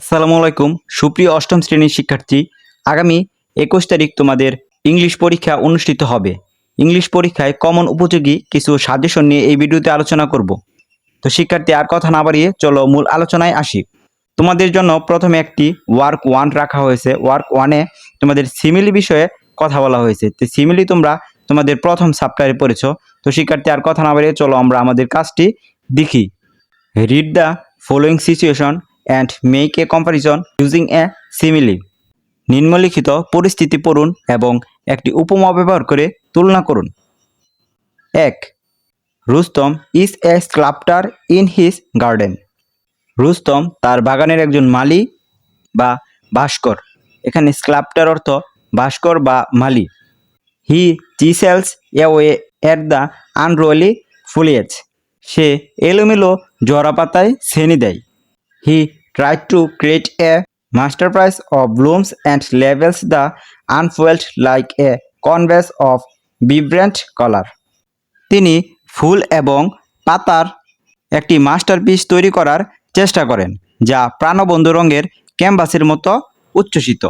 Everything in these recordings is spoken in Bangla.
আসসালামু আলাইকুম, সুপ্রিয় অষ্টম শ্রেণির শিক্ষার্থী। আগামী একুশ তারিখ তোমাদের ইংলিশ পরীক্ষা অনুষ্ঠিত হবে। ইংলিশ পরীক্ষায় কমন উপযোগী কিছু সাজেশন নিয়ে এই ভিডিওতে আলোচনা করব। তো শিক্ষার্থী, আর কথা না বাড়িয়ে চলো মূল আলোচনায় আসি। তোমাদের জন্য প্রথমে একটি ওয়ার্ক ওয়ান রাখা হয়েছে। ওয়ার্ক ওয়ানে তোমাদের সিমিলি বিষয়ে কথা বলা হয়েছে। তো সিমিলি তোমরা তোমাদের প্রথম সাপ্টারে পড়েছ। তো শিক্ষার্থী, আর কথা না বাড়িয়ে চলো আমরা আমাদের কাজটি দেখি। Read the following situation and make a comparison using a simile নিম্নলিখিত পরিস্থিতি পড়ুন এবং একটি উপমা ব্যবহার করে তুলনা করুন। এক, Rustam is a sculptor in his garden Rustam তার বাগানের একজন মালি বা ভাস্কর। এখানে স্ক্লাপ্টার অর্থ ভাস্কর বা মালি হি চিসেলস এওয়ে এট দ্য আনরোয়ালি ফুলিয়েজ সে এলোমেলো জরা পাতায় শ্রেণি দেয়। হি tried to create a masterpiece of blooms and labels the unfold like a canvas of vibrant color. তিনি ফুল এবং পাতার একটি মাস্টারপিস তৈরি করার চেষ্টা করেন, যা প্রাণবন্ধ রঙের ক্যানভাসের মতো উচ্ছ্বসিত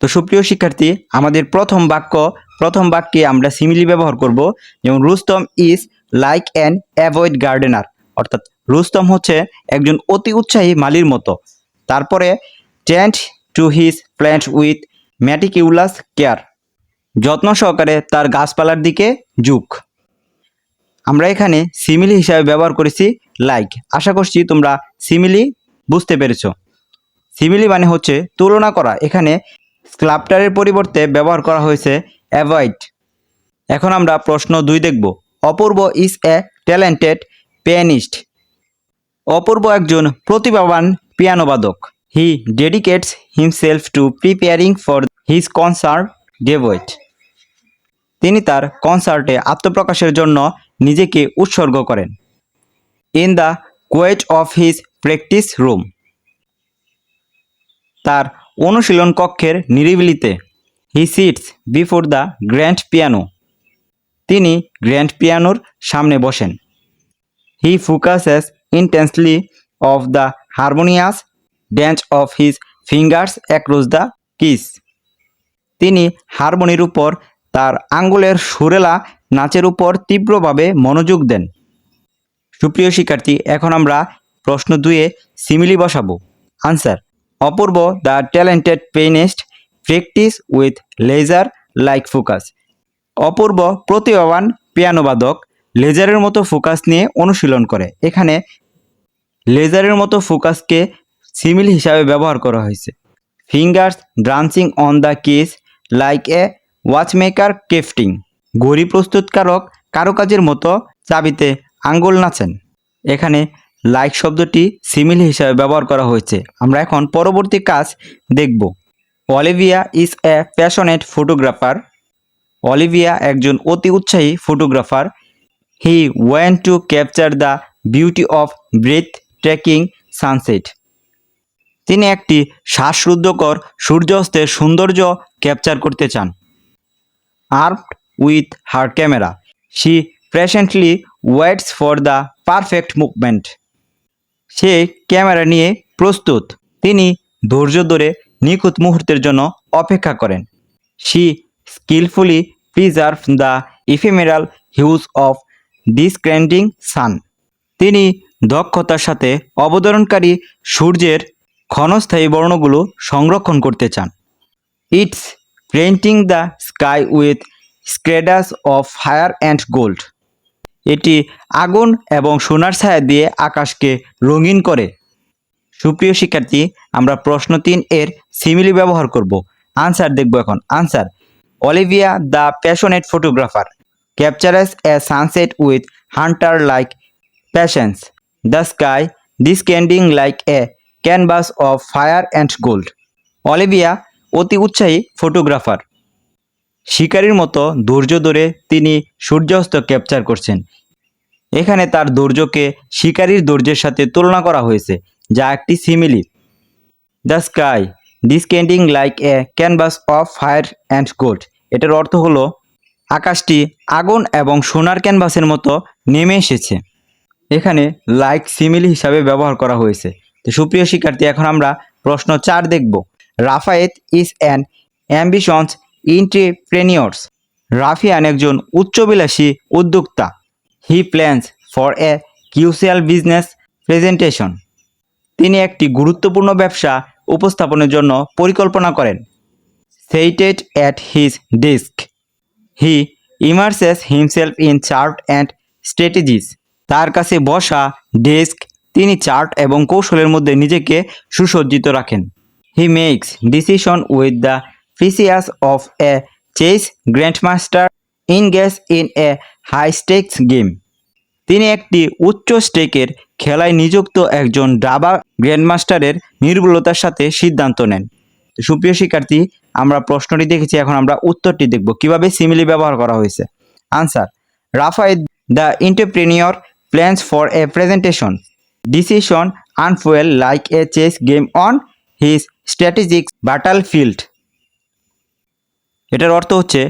তো সুপ্রিয় শিক্ষার্থী, আমাদের প্রথম বাক্য, প্রথম বাক্যে আমরা সিমিলি ব্যবহার করব, যেমন Rustam is like an avid gardener অর্থাৎ রুস্তম হচ্ছে একজন অতি উৎসাহী মালির মতো। তারপরে tends to his plant with meticulous care. যত্ন সহকারে তার গাছপালার দিকে ঝুঁক। আমরা এখানে সিমিলি হিসাবে ব্যবহার করেছি লাইক আশা করছি তোমরা সিমিলি বুঝতে পেরেছ। সিমিলি মানে হচ্ছে তুলনা করা। এখানে স্ক্লাপ্টারের পরিবর্তে ব্যবহার করা হয়েছে অ্যাভয়েড এখন আমরা প্রশ্ন দুই দেখব। Apurba is a talented pianist Apurba একজন প্রতিভাবান পিয়ানোবাদক। He dedicates himself to preparing for his concert devote তিনি তার কনসার্টে আত্মপ্রকাশের জন্য নিজেকে উৎসর্গ করেন। In the quiet of his practice room তার অনুশীলন কক্ষের নিরিবিলিতে। He sits before the grand piano তিনি গ্র্যান্ড পিয়ানোর সামনে বসেন। He focuses intensely of the harmonious dance of his fingers across the keys. তিনি হারমোনির উপর তার আঙ্গুলের সুরেলা নাচের উপর তীব্রভাবে মনোযোগ দেন। সুপ্রিয় শিক্ষার্থী, এখন আমরা প্রশ্ন দুয়ে সিমিলি বসাবো। Answer Apurba the talented pianist practice with laser like focus. Apurba প্রতিভাবান পিয়ানোবাদক লেজারের মতো ফোকাস নিয়ে অনুশীলন করে। এখানে লেজারের মতো ফোকাসকে সিমিল হিসাবে ব্যবহার করা হয়েছে। Fingers dancing on the keys like a watchmaker crafting ঘড়ি প্রস্তুতকারক কারুকাজের মতো চাবিতে আঙ্গুল নাচেন। এখানে লাইক শব্দটি সিমিল হিসাবে ব্যবহার করা হয়েছে। আমরা এখন পরবর্তী কাজ দেখব। Olivia is a passionate photographer Olivia একজন অতি উৎসাহী photographer he when to capture the beauty of breathtaking sunset তিনি একটি শ্বাসরুদ্ধকর সূর্যাস্তের সৌন্দর্য ক্যাপচার করতে চান। Armed with her camera she presently waits for the perfect movement say camera নিয়ে প্রস্তুত। তিনি ধৈর্য ধরে নিখুঁত মুহূর্তের জন্য অপেক্ষা করেন। She skilfully preserve the ephemeral hues of descending sun তিনি দক্ষতার সাথে অবতরণকারী সূর্যের ক্ষণস্থায়ী বর্ণগুলো সংরক্ষণ করতে চান। It's painting the sky with shreds of fire and gold. এটি আগুন এবং সোনার ছায়া দিয়ে আকাশকে রঙিন করে। সুপ্রিয় শিক্ষার্থী, আমরা প্রশ্ন তিন এর সিমিলি ব্যবহার করব। আনসার দেখব এখন। Answer Olivia the passionate photographer captures a sunset with hunter like passions the sky descending like a canvas of fire and gold Olivia অতি উৎসাহী ফটোগ্রাফার শিকারীর মতো ধৈর্য ধরে তিনি সূর্যাস্ত ক্যাপচার করছেন। এখানে তার ধৈর্যকে শিকারীর ধৈর্যের সাথে তুলনা করা হয়েছে, যা একটি simile the sky descending like a canvas of fire and gold এটার অর্থ হলো আকাশটি আগুন এবং সোনার ক্যানভাসের মতো নেমে এসেছে। এখানে লাইক সিমিলি হিসাবে ব্যবহার করা হয়েছে। তো সুপ্রিয় শিক্ষার্থী, এখন আমরা প্রশ্ন চার দেখব। Rafayet is an ambitions entrepreneurs Rafiyan একজন উচ্চবিলাসী উদ্যোক্তা। He plans for a crucial business presentation. তিনি একটি গুরুত্বপূর্ণ ব্যবসা উপস্থাপনের জন্য পরিকল্পনা করেন। Seated at his desk. He immerses himself in chart and strategies তার কাছে বসা ডেস্ক তিনি চার্ট এবং কৌশলের মধ্যে নিজেকে সুসজ্জিত রাখেন। He makes decision with the ferocious of a chess grandmaster engage in a high stakes game তিনি একটি উচ্চ স্টেকের খেলায় নিযুক্ত একজন ডাবা গ্র্যান্ডমাস্টারের নির্ভুলতার সাথে সিদ্ধান্ত নেন। সুপ্রিয় শিক্ষার্থী, আমরা প্রশ্নটি দেখেছি, এখন আমরা উত্তরটি দেখব। কীভাবে সিমিলি ব্যবহার করা হয়েছে? Answer Rafayet the entrepreneur plans for a presentation decision unfold like a chess game on his strategic battle field এটার অর্থ হচ্ছে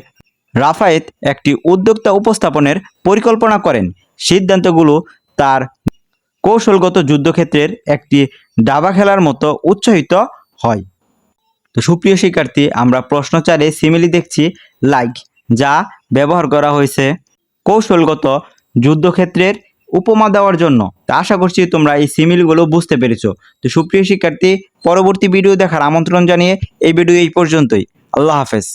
রাফায়েত একটি উদ্যোক্তা উপস্থাপনের পরিকল্পনা করেন। সিদ্ধান্তগুলো তার কৌশলগত যুদ্ধক্ষেত্রের একটি ডাবা খেলার মতো উৎসাহিত হয়। তো সুপ্রিয় শিক্ষার্থী, আমরা প্রশ্নচারে সিমিলি দেখছি লাইক যা ব্যবহার করা হয়েছে কৌশলগত যুদ্ধক্ষেত্রের উপমা দেওয়ার জন্য। তা আশা করছি তোমরা এই সিমিলগুলো বুঝতে পেরেছ। তো সুপ্রিয় শিক্ষার্থী, পরবর্তী ভিডিও দেখার আমন্ত্রণ জানিয়ে এই ভিডিও এই পর্যন্তই। আল্লাহ হাফেজ।